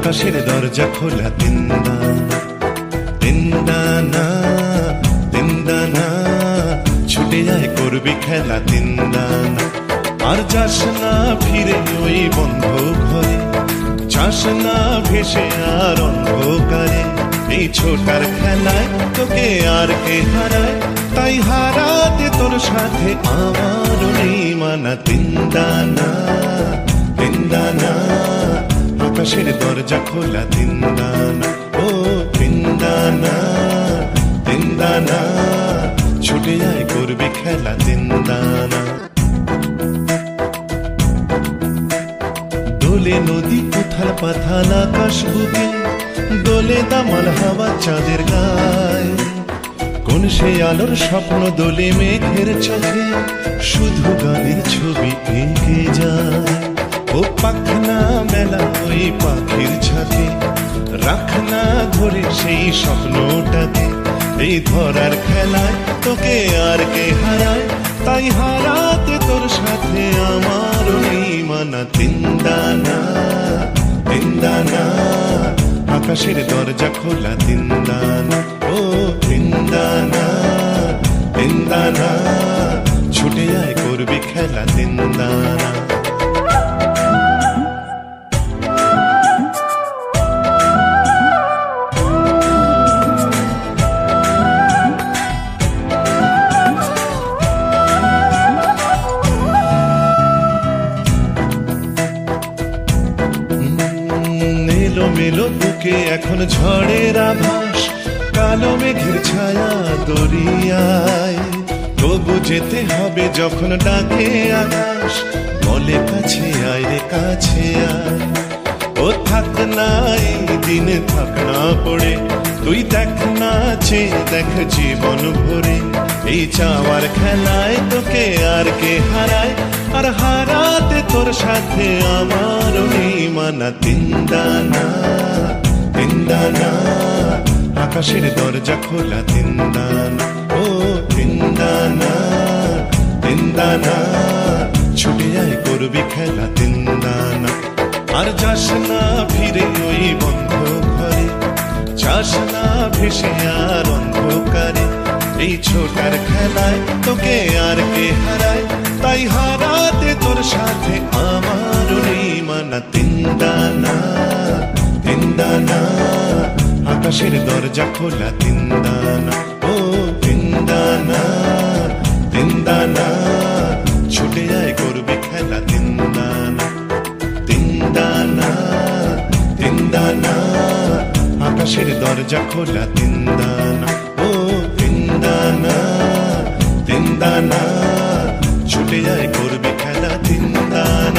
আকাশের দরজা খোলা, তিনদানা তিনদানা তিনদানা, ছুটে যায় করবি খেলা, তিনদানা। আর যাস না ফিরে ওই বন্ধ ঘরে চাস না ভেসে আর অন্ধকারে, এই ছোটার খেলায় তোকে আর কে হারায়? তাই হারাতে তোর সাথে আমার নেই মানা। তিনদানা তিনদানা আকাশের দরজা খোলা তিনদানা ও তিনদানা তিনদানা ছুটে যায় করবি খেলা তিনদানা দোলে নদী উথাল পাথাল, আকাশ বুকে, দোলে দামাল হাওয়া চাঁদের গায়। কোন সে আলোর স্বপ্ন দোলে মেঘের চোখে, শুধু গানের ছবি এঁকে যায়। ও পাখনা মেলা ওই পাখির ছাতে, রাখনা ধরে সেই স্বপ্নটাকে এই ধরার খেলায় তোকে আর কে হারায়, তাই হারাতে তোর সাথে আমার মানা তিনদানা তিনদানা, আকাশের দরজা খোলা, তিনদানা, ও তিনদানা তিনদানা, ছুটে যায় করবি খেলা, তিনদানা। মেলো বুকে এখন ঝড়ের আভাস, কালো মেঘের ছায়া দরিয়ায়। তবু যেতে হবে যখন ডাকে আকাশ, বলে কাছে আয় রে কাছে আয়। ও থাক নাই দিনে থাক না পড়ে, তুই দেখ না, চেয়ে দেখ জীবন ভরে। এই চাওয়ার খেলায় তোকে আর কে হারায়, আর হারাতে তোর সাথে আমার নেই তিনদানা তিনদানা আকাশের দরজা খোলা তিনদানা ও তিনদানা তিনদানা ছুটে যায় করবি খেলা তিনদানা আর যাস না ফিরে ওই বন্ধ ঘরে যাস না ভেসে আর অন্ধকারে। এই ছোটার খেলায় তোকে আর কে হারায়? তাই হারাতে তিনদানা তিনদানা আকাশের দরজা খোলা তিনদানা ও তিনদানা তিনদানা ছুটে যায় করবে খেলা তিনদানা তিনদানা তিনদানা আকাশের দরজা খোলা তিনদানা ও তিনদানা তিনদানা ছুটে যায় করবে খেলা তিনদানা